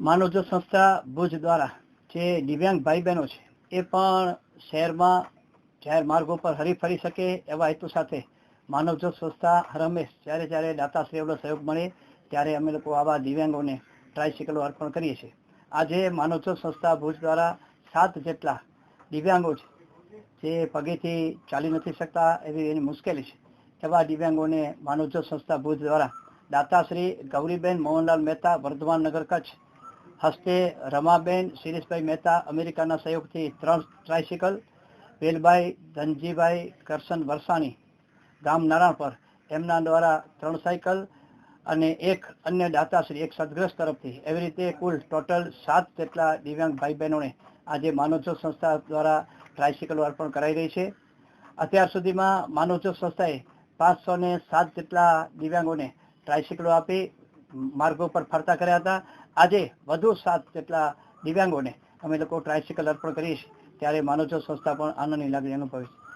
માનવજ્યોત સંસ્થા ભુજ દ્વારા જે દિવ્યાંગ ભાઈ બહેનો છે, એ પણ શહેરમાં જાહેર માર્ગો પર હરીફરી શકે એવા હેતુ સાથે માનવજો સંસ્થા હરમેશ જ્યારે જ્યારે દાતાશ્રીઓનો સહયોગ મળે ત્યારે અમે લોકો આવા દિવ્યાંગોને ટ્રાયસિકલો અર્પણ કરીએ છીએ. આજે માનવજો સંસ્થા ભુજ દ્વારા સાત જેટલા દિવ્યાંગો છે, જે પગેથી ચાલી નથી શકતા એવી એની મુશ્કેલી છે. એવા દિવ્યાંગોને માનવજો સંસ્થા ભુજ દ્વારા દાતાશ્રી ગૌરીબેન મોહનલાલ મહેતા વર્ધમાન નગર કચ્છ હસ્તે રમાબેન, શિરીષભાઈ મહેતા, અમેરિકાના સહયોગથી ત્રણ ટ્રાયસિકલ, વેલભાઈ, ધનજીભાઈ, કરશન વરસાણી, ગામ નારાયણ પર એમના દ્વારા ત્રણ સાયકલ અને એક અન્ય દાતાશ્રી, એક સદગ્રસ્ત તરફથી. એવી રીતે કુલ ટોટલ સાત જેટલા દિવ્યાંગ ભાઈ બહેનોને આજે માનવજ્યોત સંસ્થા દ્વારા ટ્રાયસિકલો અર્પણ કરાઈ રહી છે. અત્યાર સુધીમાં માનવજ્યોત સંસ્થાએ પાંચસો ને સાત જેટલા દિવ્યાંગોને ટ્રાયસિકલો આપી માર્ગો પર ફરતા કર્યા હતા. આજે વધુ સાત જેટલા દિવ્યાંગોને અમે લોકો ટ્રાયસિકલ અર્પણ કરીશ. ત્યારે માનવજો સંસ્થા પણ આનંદની લાગણી અનુભવે છે.